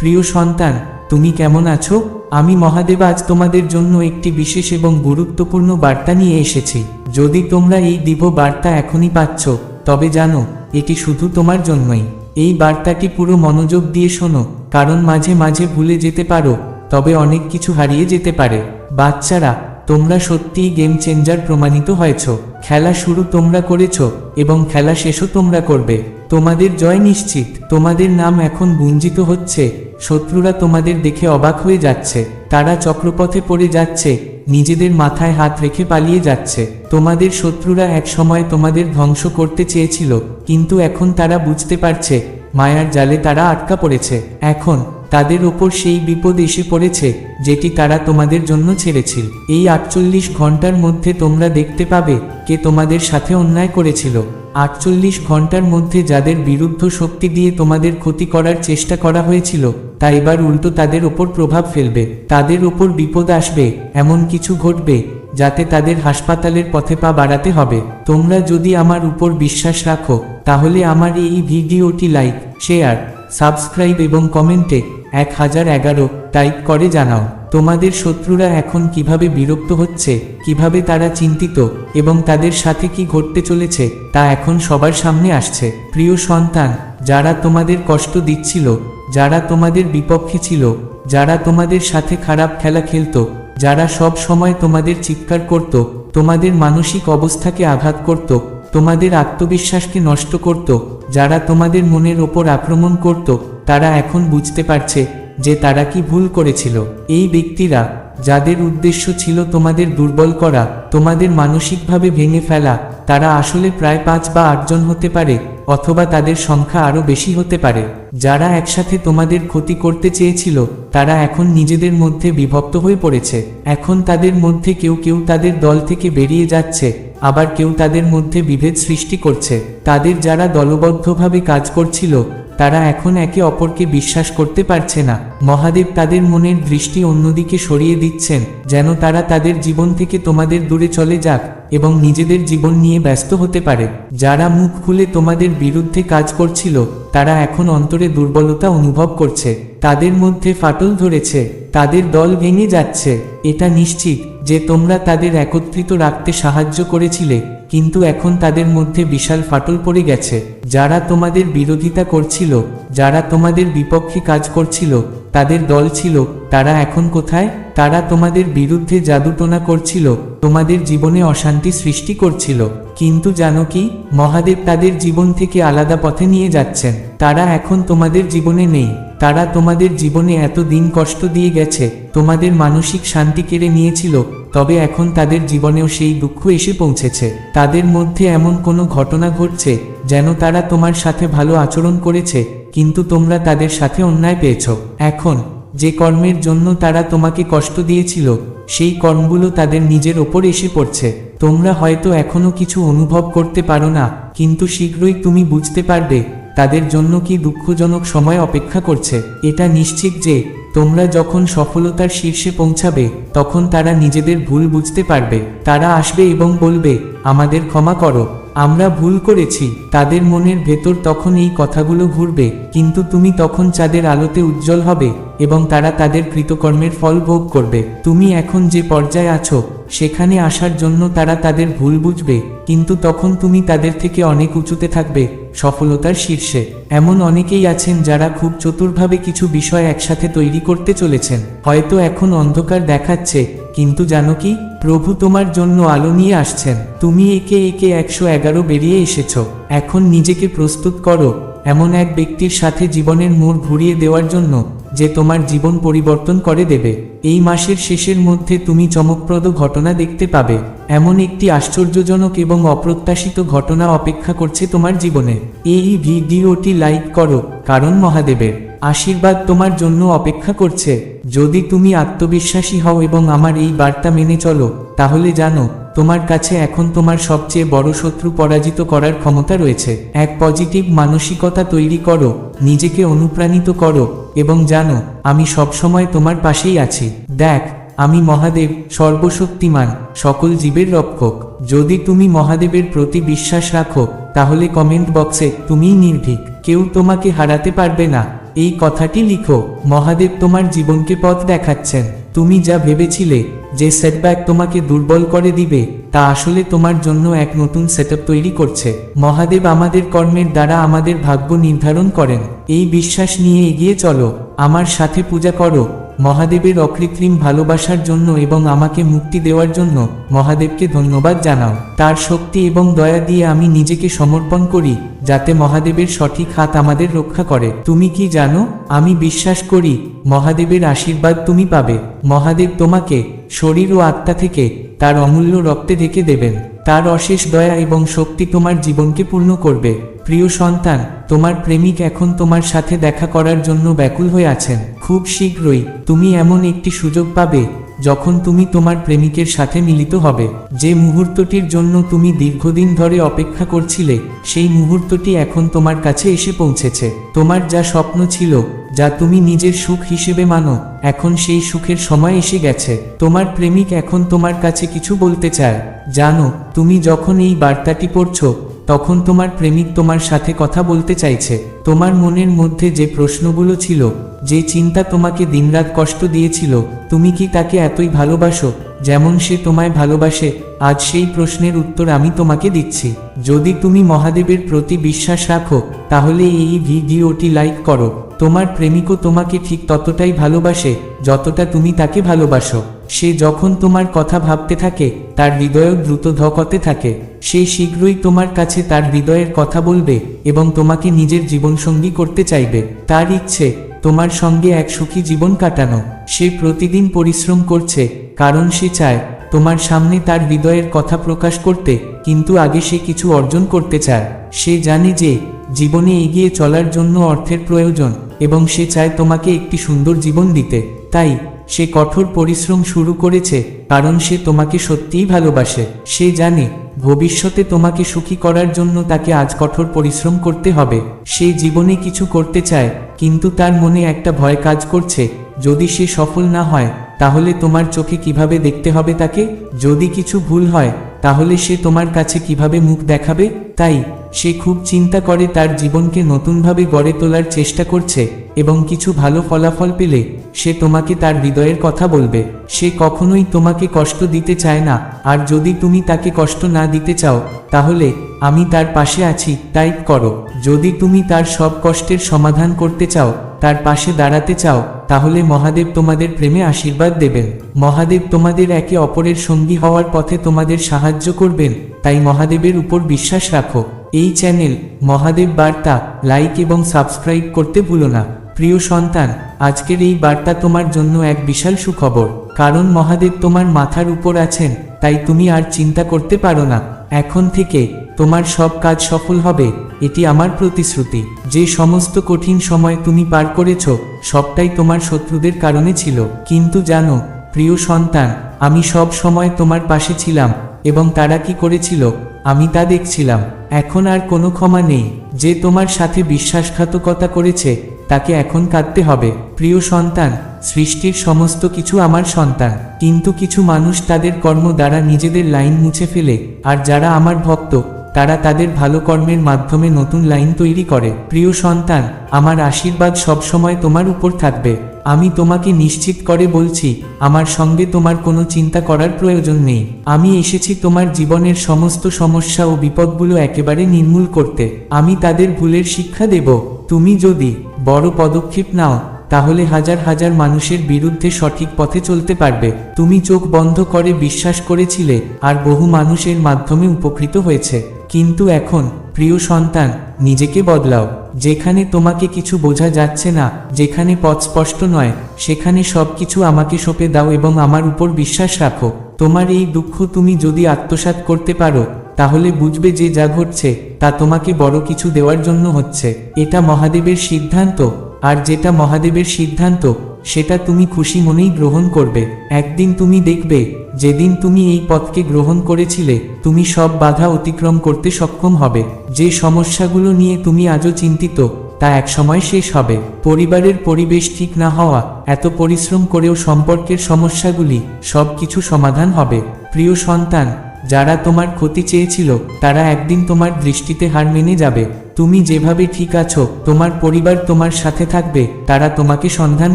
প্রিয় সন্তান, তুমি কেমন আছো? আমি মহাদেব আজ তোমাদের জন্য একটি বিশেষ এবং গুরুত্বপূর্ণ বার্তা নিয়ে এসেছি। যদি তোমরা এই দিব্য বার্তা এখনই পাচ্ছ, তবে জানো, এটি শুধু তোমার জন্যই। এই বার্তাটি পুরো মনোযোগ দিয়ে শোনো, কারণ মাঝে মাঝে ভুলে যেতে পারো, তবে অনেক কিছু হারিয়ে যেতে পারে। বাচ্চারা, তোমরা সত্যিই গেম চেঞ্জার প্রমাণিত হয়েছ। খেলা শুরু তোমরা করেছ, এবং খেলা শেষও তোমরা করবে। তোমাদের জয় নিশ্চিত। তোমাদের নাম এখন গুঞ্জিত হচ্ছে। শত্রুরা তোমাদের দেখে অবাক হয়ে যাচ্ছে। তারা চক্রপথে পড়ে যাচ্ছে। নিজেদের মাথায় হাত রেখে পালিয়ে যাচ্ছে। তোমাদের শত্রুরা এক সময় তোমাদের ধ্বংস করতে চেয়েছিল, কিন্তু এখন তারা বুঝতে পারছে, মায়ার জালে তারা আটকা পড়েছে। এখন তাদের ওপর সেই বিপদ এসে পড়েছে, যেটি তারা তোমাদের জন্য ছেড়েছিল। এই আটচল্লিশ ঘণ্টার মধ্যে তোমরা দেখতে পাবে কে তোমাদের সাথে অন্যায় করেছিল। আটচল্লিশ ঘণ্টার মধ্যে যাদের বিরুদ্ধ শক্তি দিয়ে তোমাদের ক্ষতি করার চেষ্টা করা হয়েছিল, তা এবার উল্টো তাদের ওপর প্রভাব ফেলবে। তাদের ওপর বিপদ আসবে, এমন কিছু ঘটবে, যাতে তাদের হাসপাতালের পথে পা বাড়াতে হবে। তোমরা যদি আমার উপর বিশ্বাস রাখো, তাহলে আমার এই ভিডিওটি লাইক, শেয়ার, সাবস্ক্রাইব এবং কমেন্টে এক হাজার এগারো টাইপ করে জানাও, তোমাদের শত্রুরা এখন কীভাবে বিরক্ত হচ্ছে, কীভাবে তারা চিন্তিত, এবং তাদের সাথে কি ঘটতে চলেছে, তা এখন সবার সামনে আসছে। প্রিয় সন্তান, যারা তোমাদের কষ্ট দিচ্ছিল, যারা তোমাদের বিপক্ষে ছিল, যারা তোমাদের সাথে খারাপ খেলা খেলতো, যারা সব সময় তোমাদের চিৎকার করত, তোমাদের মানসিক অবস্থাকে আঘাত করত, তোমাদের আত্মবিশ্বাসকে নষ্ট করত, যারা তোমাদের মনের ওপর আক্রমণ করত তারা এখন বুঝতে পারছে যে তারা কি ভুল করেছিল। এই ব্যক্তিরা, যাদের উদ্দেশ্য ছিল তোমাদের দুর্বল করা, তোমাদের মানসিকভাবে ভেঙে ফেলা, তারা আসলে প্রায় পাঁচ বা আটজন হতে পারে, অথবা তাদের সংখ্যা আরও বেশি হতে পারে। যারা একসাথে তোমাদের ক্ষতি করতে চেয়েছিল, তারা এখন নিজেদের মধ্যে বিভক্ত হয়ে পড়েছে। এখন তাদের মধ্যে কেউ কেউ তাদের দল থেকে বেরিয়ে যাচ্ছে, আবার কেউ তাদের মধ্যে বিভেদ সৃষ্টি করছে। তাদের যারা দলবদ্ধভাবে কাজ করছিল তারা এখন একে অপরকে বিশ্বাস করতে পারছে না। মহাদেব তাদের মনের দৃষ্টি অন্যদিকে সরিয়ে দিচ্ছেন, যেন তারা তাদের জীবন থেকে তোমাদের দূরে চলে যাক এবং নিজেদের জীবন নিয়ে ব্যস্ত হতে পারে। যারা মুখ খুলে তোমাদের বিরুদ্ধে কাজ করছিল, তারা এখন অন্তরে দুর্বলতা অনুভব করছে। তাদের মধ্যে ফাটল ধরেছে, তাদের দল ভেঙে যাচ্ছে। এটা নিশ্চিত যে তোমরা তাদের একত্রিত রাখতে সাহায্য করেছিলে। কিন্তু এখন তাদের মধ্যে বিশাল ফাটল পড়ে গেছে। যারা তোমাদের বিরোধিতা করছিল, যারা তোমাদের বিপক্ষে কাজ করছিল তাদের দল ছিল, তারা এখন কোথায়? তারা তোমাদের বিরুদ্ধে জাদুটোনা করছিল, তোমাদের জীবনে অশান্তি সৃষ্টি করছিল। কিন্তু জানো কি? মহাদেব তাদের জীবন থেকে আলাদা পথে নিয়ে যাচ্ছেন। তারা এখন তোমাদের জীবনে নেই। তারা তোমাদের জীবনে এত দিন কষ্ট দিয়ে গেছে, তোমাদের মানসিক শান্তি কেড়ে নিয়েছিল, তবে এখন তাদের জীবনেও সেই দুঃখ এসে পৌঁছেছে। তাদের মধ্যে এমন কোনো ঘটনা ঘটছে, যেন তারা তোমার সাথে ভালো আচরণ করেছে। কিন্তু তোমরা তাদের সাথে অন্যায় পেয়েছ। এখন, যে কর্মের জন্য তারা তোমাকে কষ্ট দিয়েছিল, সেই কর্মগুলো তাদের নিজের ওপর এসে পড়ছে। তোমরা হয়তো এখনও কিছু অনুভব করতে পারো না, কিন্তু শীঘ্রই তুমি বুঝতে পারবে, তাদের জন্য কি দুঃখজনক সময় অপেক্ষা করছে। এটা নিশ্চিত যে, তোমরা যখন সফলতার শীর্ষে পৌঁছাবে, তখন তারা নিজেদের ভুল বুঝতে পারবে। তারা আসবে এবং বলবে, আমাদের ক্ষমা করো। আমরা ভুল করেছি, তাদের মনের ভেতর তখন এই কথাগুলো ঘুরবে, কিন্তু তুমি তখন চাঁদের আলোতে উজ্জ্বল হবে, এবং তারা তাদের কৃতকর্মের ফল ভোগ করবে। তুমি এখন যে পর্যায়ে আছো, সেখানে আসার জন্য তারা তাদের ভুল বুঝবে, কিন্তু তখন তুমি তাদের থেকে অনেক উঁচুতে থাকবে, সফলতার শীর্ষে। এমন অনেকেই আছেন যারা খুব চতুরভাবে কিছু বিষয় একসাথে তৈরি করতে চলেছেন। হয়তো এখন অন্ধকার দেখাচ্ছে কিন্তু জানো কি? প্রভু তোমার জন্য আলো নিয়ে আসছেন। তুমি একে একে একশো এগারো বেরিয়ে এসেছ। এখন নিজেকে প্রস্তুত করো। এমন এক ব্যক্তির সাথে জীবনের মোড় ঘুরিয়ে দেওয়ার জন্য যে তোমার জীবন পরিবর্তন করে দেবে। এই মাসের শেষের মধ্যে তুমি চমকপ্রদ ঘটনা দেখতে পাবে। এমন একটি আশ্চর্যজনক এবং অপ্রত্যাশিত ঘটনা অপেক্ষা করছে তোমার জীবনে। এই ভিডিওটি লাইক করো, কারণ মহাদেবের আশীর্বাদ তোমার জন্য অপেক্ষা করছে। যদি তুমি আত্মবিশ্বাসী হও এবং আমার এই বার্তা মেনে চলো, তাহলে জানো, তোমার কাছে এখন তোমার সবচেয়ে বড় শত্রু পরাজিত করার ক্ষমতা রয়েছে। এক পজিটিভ মানসিকতা তৈরি করো, নিজেকে অনুপ্রাণিত করো, এবং জানো, আমি সবসময় তোমার পাশেই আছি। দেখ, আমি মহাদেব, সর্বশক্তিমান, সকল জীবের রক্ষক। যদি তুমি মহাদেবের প্রতি বিশ্বাস রাখো, তাহলে কমেন্ট বক্সে তুমিই নির্ভীক। কেউ তোমাকে হারাতে পারবে না। এই কথাটি লিখো। মহাদেব তোমার জীবনকে পথ দেখাচ্ছেন। তুমি যা ভেবেছিলে, যে সেটব্যাক তোমাকে দুর্বল করে দিবে, তা আসলে তোমার জন্য এক নতুন সেট তৈরি করছে। মহাদেব আমাদের কর্মের দ্বারা আমাদের ভাগ্য নির্ধারণ করেন। এই বিশ্বাস নিয়ে এগিয়ে চলো। আমার সাথে পূজা করো। মহাদেবের অকৃত্রিম ভালোবাসার জন্য এবং আমাকে মুক্তি দেওয়ার জন্য মহাদেবকে ধন্যবাদ জানাও। তার শক্তি এবং দয়া দিয়ে আমি নিজেকে সমর্পণ করি, যাতে মহাদেবের সঠিক হাত আমাদের রক্ষা করে। তুমি কি জানো? আমি বিশ্বাস করি, মহাদেবের আশীর্বাদ তুমি পাবে। মহাদেব তোমাকে শরীর ও আত্মা থেকে তার অমূল্য রক্তে ঢেকে দেবেন। তার অশেষ দয়া এবং শক্তি তোমার জীবনকে পূর্ণ করবে। প্রিয় সন্তান, তোমার প্রেমিক এখন তোমার সাথে দেখা করার জন্য ব্যাকুল হয়ে আছেন। খুব শীঘ্রই তুমি এমন একটি সুযোগ পাবে, যখন তুমি তোমার প্রেমিকের সাথে মিলিত হবে। যে মুহূর্তটির জন্য তুমি দীর্ঘদিন ধরে অপেক্ষা করছিলে, সেই মুহূর্তটি এখন তোমার কাছে এসে পৌঁছেছে। তোমার যা স্বপ্ন ছিল, যা তুমি নিজের সুখ হিসেবে মানো, এখন সেই সুখের সময় এসে গেছে। তোমার প্রেমিক এখন তোমার কাছে কিছু বলতে চায়। জানো, তুমি যখন এই বার্তাটি পড়ছো তখন তোমার প্রেমিক তোমার সাথে কথা বলতে চাইছে। তোমার মনের মধ্যে যে প্রশ্নগুলো ছিল, যে চিন্তা তোমাকে দিনরাত কষ্ট দিয়েছিল, তুমি কি তাকে এতই ভালোবাসো, যেমন সে তোমায় ভালোবাসে, আজ সেই প্রশ্নের উত্তর আমি তোমাকে দিচ্ছি। যদি তুমি মহাদেবের প্রতি বিশ্বাস রাখো, তাহলে এই ভিডিওটি লাইক করো। তোমার প্রেমিকও তোমাকে ঠিক ততটাই ভালোবাসে, যতটা তুমি তাকে ভালোবাসো। সে যখন তোমার কথা ভাবতে থাকে, তার হৃদয়ও দ্রুত ধকতে থাকে। সে শীঘ্রই তোমার কাছে তার হৃদয়ের কথা বলবে এবং তোমাকে নিজের জীবনসঙ্গী করতে চাইবে। তার ইচ্ছে, তোমার সঙ্গে এক সুখী জীবন কাটানো। সে প্রতিদিন পরিশ্রম করছে, কারণ সে চায়, তোমার সামনে তার হৃদয়ের কথা প্রকাশ করতে, কিন্তু আগে সে কিছু অর্জন করতে চায়। সে জানে যে, জীবনে এগিয়ে চলার জন্য অর্থের প্রয়োজন, এবং সে চায় তোমাকে একটি সুন্দর জীবন দিতে। তাই সে কঠোর পরিশ্রম শুরু করেছে, কারণ সে তোমাকে সত্যিই ভালোবাসে। সে জানে, ভবিষ্যতে তোমাকে সুখী করার জন্য তাকে আজ কঠোর পরিশ্রম করতে হবে। সে জীবনে কিছু করতে চায়, কিন্তু তার মনে একটা ভয় কাজ করছে, যদি সে সফল না হয়, তাহলে তোমার চোখে কীভাবে দেখতে হবে তাকে? যদি কিছু ভুল হয় তাহলে সে তোমার কাছে কীভাবে মুখ দেখাবে? তাই সে খুব চিন্তা করে তার জীবনকে নতুনভাবে গড়ে তোলার চেষ্টা করছে এবং কিছু ভালো ফলাফল পেলে সে তোমাকে তার হৃদয়ের কথা বলবে। সে কখনোই তোমাকে কষ্ট দিতে চায় না। আর যদি তুমি তাকে কষ্ট না দিতে চাও, তাহলে আমি তার পাশে আছি টাইপ করো। যদি তুমি তার সব কষ্টের সমাধান করতে চাও তার পাশে দাঁড়াতে চাও, তাহলে মহাদেব তোমাদের প্রেমে আশীর্বাদ দেবেন। মহাদেব তোমাদের একে অপরের সঙ্গী হওয়ার পথে তোমাদের সাহায্য করবেন, তাই মহাদেবের উপর বিশ্বাস রাখো। এই চ্যানেল, মহাদেব বার্তা, লাইক এবং সাবস্ক্রাইব করতে ভুলো না। প্রিয় সন্তান, আজকের এই বার্তা তোমার জন্য এক বিশাল সুখবর। কারণ মহাদেব তোমার মাথার উপর আছেন, তাই তুমি আর চিন্তা করতে পারো না। এখন থেকে তোমার সব কাজ সফল হবে, এটি আমার প্রতিশ্রুতি। যে সমস্ত কঠিন সময় তুমি পার করেছ, সবটাই তোমার শত্রুদের কারণে ছিল। কিন্তু জানো, প্রিয় সন্তান, আমি সব সময় তোমার পাশে ছিলাম, এবং তারা কি করেছিল, আমি তা দেখছিলাম। এখন আর কোনো ক্ষমা নেই। যে তোমার সাথে বিশ্বাসঘাতকতা করেছে তাকে এখন কাঁদতে হবে। প্রিয় সন্তান, সৃষ্টির সমস্ত কিছু আমার সন্তান। কিন্তু কিছু মানুষ তাদের কর্ম দ্বারা নিজেদের লাইন মুছে ফেলে, আর যারা আমার ভক্ত, তারা তাদের ভালো কর্মের মাধ্যমে নতুন লাইন তৈরি করে। প্রিয় সন্তান, আমার আশীর্বাদ সবসময় তোমার উপর থাকবে। আমি তোমাকে নিশ্চিত করে বলছি, আমার সঙ্গে তোমার কোনো চিন্তা করার প্রয়োজন নেই। আমি এসেছি তোমার জীবনের সমস্ত সমস্যা ও বিপদগুলো একেবারে নির্মূল করতে। আমি তাদের ভুলের শিক্ষা দেব। তুমি যদি বড় পদক্ষেপ নাও, তাহলে হাজার হাজার মানুষের বিরুদ্ধে সঠিক পথে চলতে পারবে। তুমি চোখ বন্ধ করে বিশ্বাস করেছিলে, আর বহু মানুষের মাধ্যমে উপকৃত হয়েছে। কিন্তু এখন, প্রিয় সন্তান, নিজেকে বদলাও। যেখানে তোমাকে কিছু বোঝা যাচ্ছে না, যেখানে পথ স্পষ্ট নয়, সেখানে সব কিছু আমাকে সঁপে দাও এবং আমার উপর বিশ্বাস রাখো। তোমার এই দুঃখ তুমি যদি আত্মসাৎ করতে পারো তাহলে বুঝবে যে যা ঘটছে, তা তোমাকে বড় কিছু দেওয়ার জন্য হচ্ছে। এটা মহাদেবের সিদ্ধান্ত, আর যেটা মহাদেবের সিদ্ধান্ত, সেটা তুমি খুশি মনেই গ্রহণ করবে। একদিন তুমি দেখবে, যেদিন তুমি এই পথকে গ্রহণ করেছিলে, তুমি সব বাধা অতিক্রম করতে সক্ষম হবে। যে সমস্যাগুলো নিয়ে তুমি আজও চিন্তিত, তা একসময় শেষ হবে। পরিবারের পরিবেশ ঠিক না হওয়া, এত পরিশ্রম করেও সম্পর্কের সমস্যাগুলি সব কিছু সমাধান হবে। প্রিয় সন্তান যারা তোমার ক্ষতি চেয়েছিল, তারা একদিন তোমার দৃষ্টিতে হার মেনে যাবে। তুমি যেভাবে ঠিক আছো, তোমার পরিবার তোমার সাথে থাকবে, তারা তোমাকে সন্ধান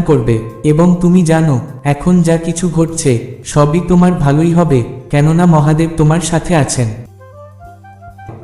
করবে। এবং তুমি জানো, এখন যা কিছু ঘটছে, সবই তোমার ভালোই হবে, কেননা মহাদেব তোমার সাথে আছেন।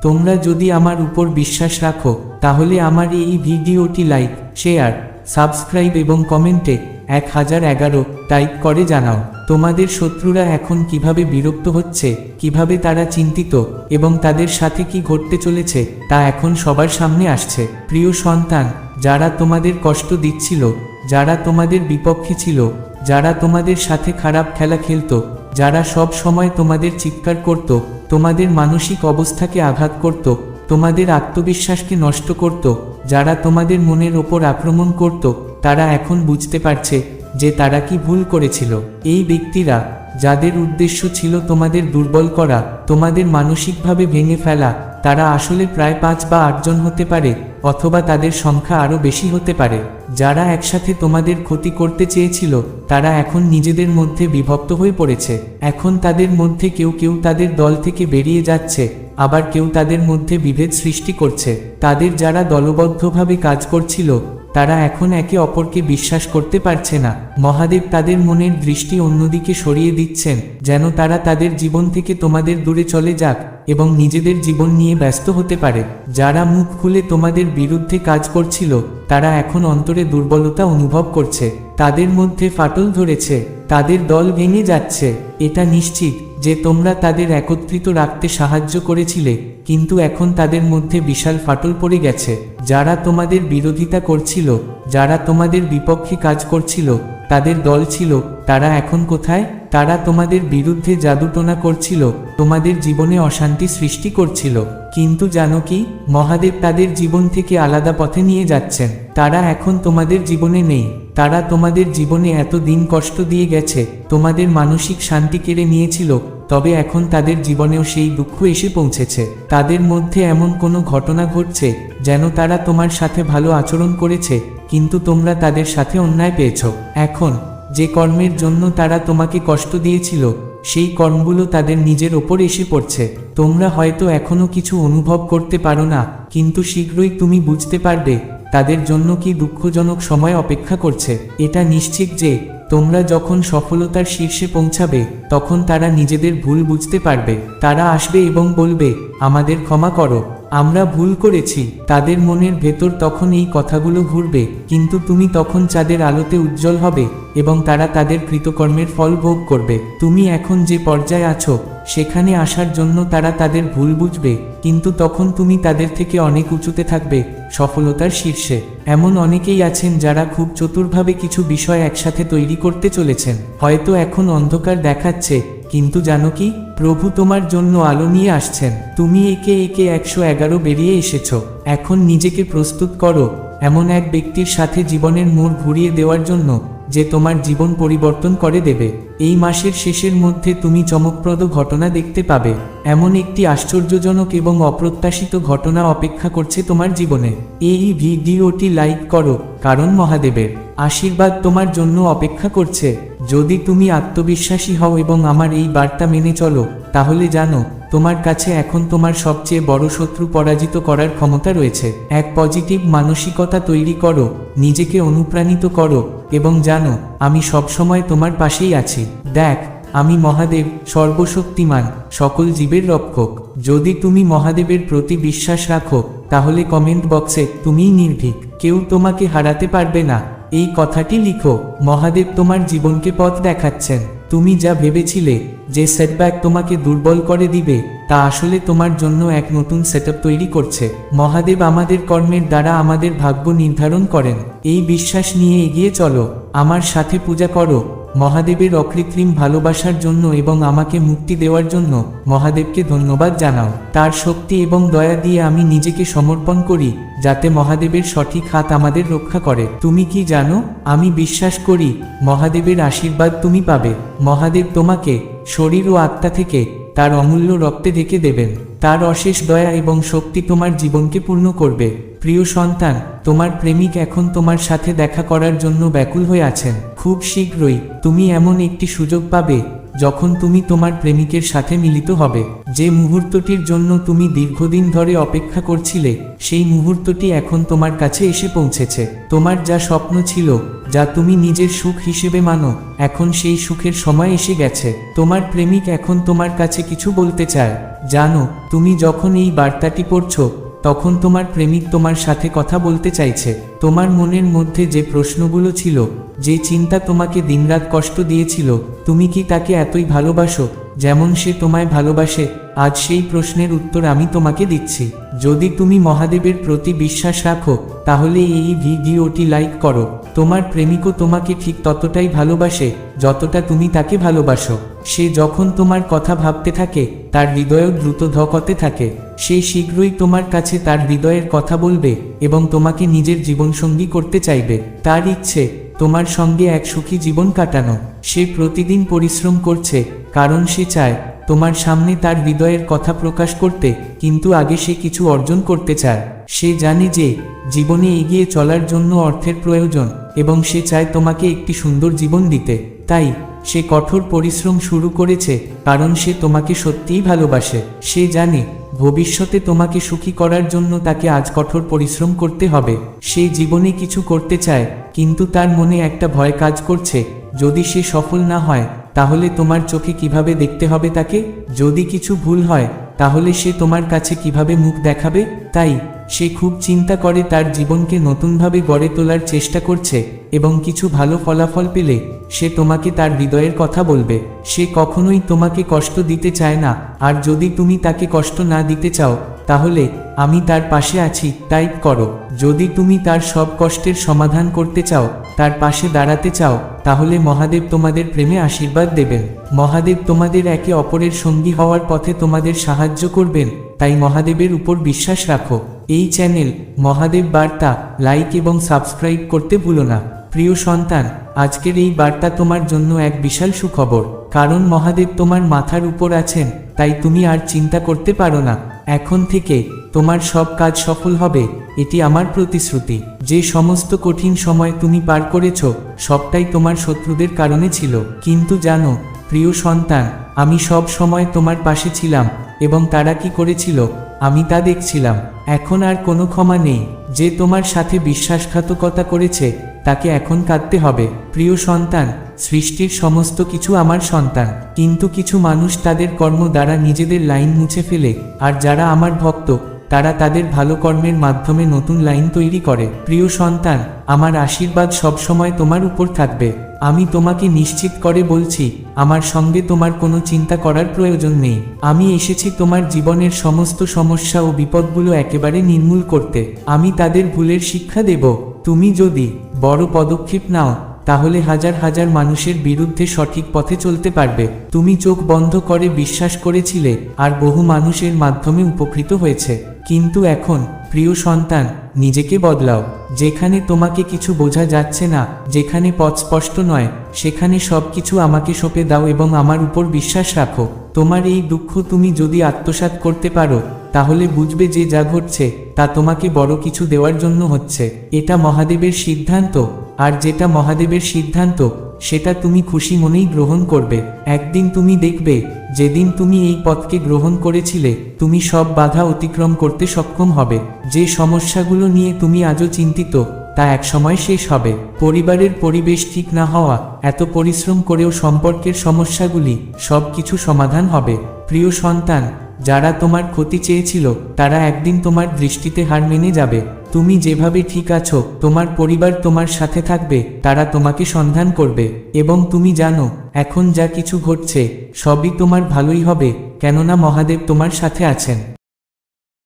তোমরা যদি আমার উপর বিশ্বাস রাখো, তাহলে আমার এই ভিডিওটি লাইক, শেয়ার, সাবস্ক্রাইব এবং কমেন্টে এক হাজার এগারো। টাইপ করে জানাও, তোমাদের শত্রুরা এখন কীভাবে বিরক্ত হচ্ছে, কীভাবে তারা চিন্তিত, এবং তাদের সাথে কি ঘটতে চলেছে, তা এখন সবার সামনে আসছে। প্রিয় সন্তান, যারা তোমাদের কষ্ট দিচ্ছিল, যারা তোমাদের বিপক্ষে ছিল, যারা তোমাদের সাথে খারাপ খেলা খেলত, যারা সব সময় তোমাদের চিৎকার করত, তোমাদের মানসিক অবস্থাকে আঘাত করত, তোমাদের আত্মবিশ্বাসকে নষ্ট করত, যারা তোমাদের মনের ওপর আক্রমণ করত তারা এখন বুঝতে পারছে যে তারা কি ভুল করেছিল। এই ব্যক্তিরা, যাদের উদ্দেশ্য ছিল তোমাদের দুর্বল করা, তোমাদের মানসিকভাবে ভেঙে ফেলা, তারা আসলে প্রায় পাঁচ বা আটজন হতে পারে, অথবা তাদের সংখ্যা আরও বেশি হতে পারে। যারা একসাথে তোমাদের ক্ষতি করতে চেয়েছিল, তারা এখন নিজেদের মধ্যে বিভক্ত হয়ে পড়েছে। এখন তাদের মধ্যে কেউ কেউ তাদের দল থেকে বেরিয়ে যাচ্ছে, আবার কেউ তাদের মধ্যে বিভেদ সৃষ্টি করছে। তাদের যারা দলবদ্ধভাবে কাজ করছিল, তারা এখন একে অপরকে বিশ্বাস করতে পারছে না। মহাদেব তাদের মনের দৃষ্টি অন্যদিকে সরিয়ে দিচ্ছেন, যেন তারা তাদের জীবন থেকে তোমাদের দূরে চলে যাক। এবং নিজেদের জীবন নিয়ে ব্যস্ত হতে পারে। যারা মুখ খুলে তোমাদের বিরুদ্ধে কাজ করছিল, তারা এখন অন্তরে দুর্বলতা অনুভব করছে। তাদের মধ্যে ফাটল ধরেছে, তাদের দল ভেঙে যাচ্ছে, এটা নিশ্চিত। যে তোমরা তাদের একত্রিত রাখতে সাহায্য করেছিলে, কিন্তু এখন তাদের মধ্যে বিশাল ফাটল পড়ে গেছে। যারা তোমাদের বিরোধিতা করছিল, যারা তোমাদের বিপক্ষে কাজ করছিল, তাদের দল ছিল, তারা এখন কোথায়? তারা তোমাদের বিরুদ্ধে জাদুটোনা করছিল, তোমাদের জীবনে অশান্তি সৃষ্টি করছিল। কিন্তু জানো কি? মহাদেব তাদের জীবন থেকে আলাদা পথে নিয়ে যাচ্ছেন। তারা এখন তোমাদের জীবনে নেই। তারা তোমাদের জীবনে এত দিন কষ্ট দিয়ে গেছে, তোমাদের মানসিক শান্তি কেড়ে নিয়েছিল, তবে এখন তাদের জীবনেও সেই দুঃখ এসে পৌঁছেছে। তাদের মধ্যে এমন কোনো ঘটনা ঘটছে, যেন তারা তোমার সাথে ভালো আচরণ করেছে, কিন্তু তোমরা তাদের সাথে অন্যায় পেয়েছ। এখন, যে কর্মের জন্য তারা তোমাকে কষ্ট দিয়েছিল, সেই কর্মগুলো তাদের নিজের ওপর এসে পড়ছে। তোমরা হয়তো এখনও কিছু অনুভব করতে পারো না, কিন্তু শীঘ্রই তুমি বুঝতে পারবে তাদের জন্য কি দুঃখজনক সময় অপেক্ষা করছে? এটা নিশ্চিত যে, তোমরা যখন সফলতার শীর্ষে পৌঁছাবে, তখন তারা নিজেদের ভুল বুঝতে পারবে। তারা আসবে এবং বলবে, আমাদের ক্ষমা করো। আমরা ভুল করেছি, তাদের মনের ভেতর তখন এই কথাগুলো ঘুরবে, কিন্তু তুমি তখন চাঁদের আলোতে উজ্জ্বল হবে, এবং তারা তাদের কৃতকর্মের ফল ভোগ করবে। তুমি এখন যে পর্যায়ে আছো, সেখানে আসার জন্য তারা তাদের ভুল বুঝবে, কিন্তু তখন তুমি তাদের থেকে অনেক উঁচুতে থাকবে, সফলতার শীর্ষে। এমন অনেকেই আছেন যারা খুব চতুরভাবে কিছু বিষয় একসাথে তৈরি করতে চলেছেন। হয়তো এখন অন্ধকার দেখাচ্ছে কিন্তু জানো কি, প্রভু তোমার জন্য আলো নিয়ে আসছেন। তুমি একে একে একশো এগারো বেরিয়ে এসেছ। এখন নিজেকে প্রস্তুত করো। এমন এক ব্যক্তির সাথে জীবনের মোড় ঘুরিয়ে দেওয়ার জন্য যে তোমার জীবন পরিবর্তন করে দেবে। এই মাসের শেষের মধ্যে তুমি চমকপ্রদ ঘটনা দেখতে পাবে। এমন একটি আশ্চর্যজনক এবং অপ্রত্যাশিত ঘটনা অপেক্ষা করছে তোমার জীবনে। এই ভিডিওটি লাইক করো, কারণ মহাদেবের আশীর্বাদ তোমার জন্য অপেক্ষা করছে। যদি তুমি আত্মবিশ্বাসী হও এবং আমার এই বার্তা মেনে চলো, তাহলে জানো, তোমার কাছে এখন তোমার সবচেয়ে বড় শত্রু পরাজিত করার ক্ষমতা রয়েছে। এক পজিটিভ মানসিকতা তৈরি করো, নিজেকে অনুপ্রাণিত করো, এবং জানো, আমি সবসময় তোমার পাশেই আছি। দেখ, আমি মহাদেব, সর্বশক্তিমান, সকল জীবের রক্ষক। যদি তুমি মহাদেবের প্রতি বিশ্বাস রাখো, তাহলে কমেন্ট বক্সে তুমিই নির্ভীক। কেউ তোমাকে হারাতে পারবে না। এই কথাটি লিখো, মহাদেব তোমার জীবনকে পথ দেখাচ্ছেন। তুমি যা ভেবেছিলে, যে সেটব্যাক তোমাকে দুর্বল করে দিবে, তা আসলে তোমার জন্য এক নতুন সেট তৈরি করছে। মহাদেব আমাদের কর্মের দ্বারা আমাদের ভাগ্য নির্ধারণ করেন। এই বিশ্বাস নিয়ে এগিয়ে চলো, আমার সাথে পূজা করো মহাদেবের অকৃত্রিম ভালোবাসার জন্য এবং আমাকে মুক্তি দেওয়ার জন্য মহাদেবকে ধন্যবাদ জানাও। তার শক্তি এবং দয়া দিয়ে আমি নিজেকে সমর্পণ করি, যাতে মহাদেবের সঠিক হাত আমাদের রক্ষা করে। তুমি কি জানো? আমি বিশ্বাস করি, মহাদেবের আশীর্বাদ তুমি পাবে। মহাদেব তোমাকে শরীর ও আত্মা থেকে তার অমূল্য রক্তে ঢেকে দেবেন। তার অশেষ দয়া এবং শক্তি তোমার জীবনকে পূর্ণ করবে। প্রিয় সন্তান, তোমার প্রেমিক এখন তোমার সাথে দেখা করার জন্য ব্যাকুল হয়ে আছেন। খুব শীঘ্রই তুমি এমন একটি সুযোগ পাবে, যখন তুমি তোমার প্রেমিকের সাথে মিলিত হবে। যে মুহূর্তটির জন্য তুমি দীর্ঘদিন ধরে অপেক্ষা করছিলে, সেই মুহূর্তটি এখন তোমার কাছে এসে পৌঁছেছে। তোমার যা স্বপ্ন ছিল, যা তুমি নিজের সুখ হিসেবে মানো, এখন সেই সুখের সময় এসে গেছে। তোমার প্রেমিক এখন তোমার কাছে কিছু বলতে চায়। জানো, তুমি যখন এই বার্তাটি পড়ছো তখন তোমার প্রেমিক তোমার সাথে কথা বলতে চাইছে। তোমার মনের মধ্যে যে প্রশ্নগুলো ছিল, যে চিন্তা তোমাকে দিনরাত কষ্ট দিয়েছিল, তুমি কি তাকে এতই ভালোবাসো, যেমন সে তোমায় ভালোবাসে? আজ সেই প্রশ্নের উত্তর আমি তোমাকে দিচ্ছি। যদি তুমি মহাদেবের প্রতি বিশ্বাস রাখো, তাহলে এই ভিডিওটি লাইক করো। তোমার প্রেমিকও তোমাকে ঠিক ততটাই ভালোবাসে, যতটা তুমি তাকে ভালোবাসো। সে যখন তোমার কথা ভাবতে থাকে, তার হৃদয়ও দ্রুত ধকতে থাকে। সে শীঘ্রই তোমার কাছে তার হৃদয়ের কথা বলবে এবং তোমাকে নিজের জীবনসঙ্গী করতে চাইবে। তার ইচ্ছে, তোমার সঙ্গে এক সুখী জীবন কাটানো। সে প্রতিদিন পরিশ্রম করছে, কারণ সে চায় তোমার সামনে তার হৃদয়ের কথা প্রকাশ করতে, কিন্তু আগে সে কিছু অর্জন করতে চায়। সে জানে যে, জীবনে এগিয়ে চলার জন্য অর্থের প্রয়োজন এবং সে চায় তোমাকে একটি সুন্দর জীবন দিতে। তাই সে কঠোর পরিশ্রম শুরু করেছে, কারণ সে তোমাকে সত্যিই ভালোবাসে। সে জানে, ভবিষ্যতে তোমাকে সুখী করার জন্য তাকে আজ কঠোর পরিশ্রম করতে হবে। সে জীবনে কিছু করতে চায়, কিন্তু তার মনে একটা ভয় কাজ করছে। যদি সে সফল না হয়, তাহলে তোমার চোখে কীভাবে দেখতে হবে তাকে? যদি কিছু ভুল হয় তাহলে সে তোমার কাছে কীভাবে মুখ দেখাবে? তাই সে খুব চিন্তা করে তার জীবনকে নতুনভাবে গড়ে তোলার চেষ্টা করছে এবং কিছু ভালো ফলাফল পেলে সে তোমাকে তার হৃদয়ের কথা বলবে। সে কখনোই তোমাকে কষ্ট দিতে চায় না। আর যদি তুমি তাকে কষ্ট না দিতে চাও তাহলে আমি তার পাশে আছি টাইপ করো। যদি তুমি তার সব কষ্টের সমাধান করতে চাও, তার পাশে দাঁড়াতে চাও, তাহলে মহাদেব তোমাদের প্রেমে আশীর্বাদ দেবেন। মহাদেব তোমাদের একে অপরের সঙ্গী হওয়ার পথে তোমাদের সাহায্য করবেন, তাই মহাদেবের উপর বিশ্বাস রাখো। এই চ্যানেল মহাদেব বার্তা, লাইক এবং সাবস্ক্রাইব করতে ভুলো না। প্রিয় সন্তান, আজকের এই বার্তা তোমার জন্য এক বিশাল সুখবর। কারণ মহাদেব তোমার মাথার উপর আছেন, তাই তুমি আর চিন্তা করতে পারো না। এখন থেকে তোমার সব কাজ সফল হবে, এটি আমার প্রতিশ্রুতি। যে সমস্ত কঠিন সময় তুমি পার করেছ, সবটাই তোমার শত্রুদের কারণে ছিল। কিন্তু জানো, প্রিয় সন্তান, আমি সব সময় তোমার পাশে ছিলাম, এবং তারা কি করেছিল, আমি তা দেখছিলাম। এখন আর কোনো ক্ষমা নেই। যে তোমার সাথে বিশ্বাসঘাতকতা করেছে, তাকে এখন কাঁদতে হবে। প্রিয় সন্তান সৃষ্টির সমস্ত কিছু আমার সন্তান। কিন্তু কিছু মানুষ তাদের কর্ম দ্বারা নিজেদের লাইন মুছে ফেলে, আর যারা আমার ভক্ত, তারা তাদের ভালো কর্মের মাধ্যমে নতুন লাইন তৈরি করে। প্রিয় সন্তান, আমার আশীর্বাদ সবসময় তোমার উপর থাকবে। আমি তোমাকে নিশ্চিত করে বলছি, আমার সঙ্গে তোমার কোনো চিন্তা করার প্রয়োজন নেই। আমি এসেছি তোমার জীবনের সমস্ত সমস্যা ও বিপদগুলো একেবারে নির্মূল করতে। আমি তাদের ভুলের শিক্ষা দেব। তুমি যদি বড় পদক্ষেপ নাও তাহলে হাজার হাজার মানুষের বিরুদ্ধে সঠিক পথে চলতে পারবে। তুমি চোখ বন্ধ করে বিশ্বাস করেছিলে, আর বহু মানুষের মাধ্যমে উপকৃত হয়েছে। কিন্তু এখন, প্রিয় সন্তান, নিজেকে বদলাও। যেখানে তোমাকে কিছু বোঝা যাচ্ছে না, যেখানে পথ স্পষ্ট নয়, সেখানে সব কিছু আমাকে সঁপে দাও এবং আমার উপর বিশ্বাস রাখো। তোমার এই দুঃখ তুমি যদি আত্মসাৎ করতে পারো, তাহলে বুঝবে যে যা ঘটছে, তা তোমাকে বড় কিছু দেওয়ার জন্য হচ্ছে। এটা মহাদেবের সিদ্ধান্ত। আর যেটা মহাদেবের সিদ্ধান্ত, সেটা তুমি খুশি মনেই গ্রহণ করবে। একদিন তুমি দেখবে, যেদিন তুমি এই পথকে গ্রহণ করেছিলে, তুমি সব বাধা অতিক্রম করতে সক্ষম হবে। যে সমস্যাগুলো নিয়ে তুমি আজও চিন্তিত, তা একসময় শেষ হবে। পরিবারের পরিবেশ ঠিক না হওয়া, এত পরিশ্রম করেও সম্পর্কের সমস্যাগুলি সব কিছু সমাধান হবে। প্রিয় সন্তান, যারা তোমার ক্ষতি চেয়েছিল, তারা একদিন তোমার দৃষ্টিতে হার মেনে যাবে। তুমি যেভাবে ঠিক আছো, তোমার পরিবার তোমার সাথে থাকবে, তারা তোমাকে সন্ধান করবে, এবং তুমি জানো, এখন যা কিছু ঘটছে, সবই তোমার ভালোই হবে, কেননা মহাদেব তোমার সাথে আছেন।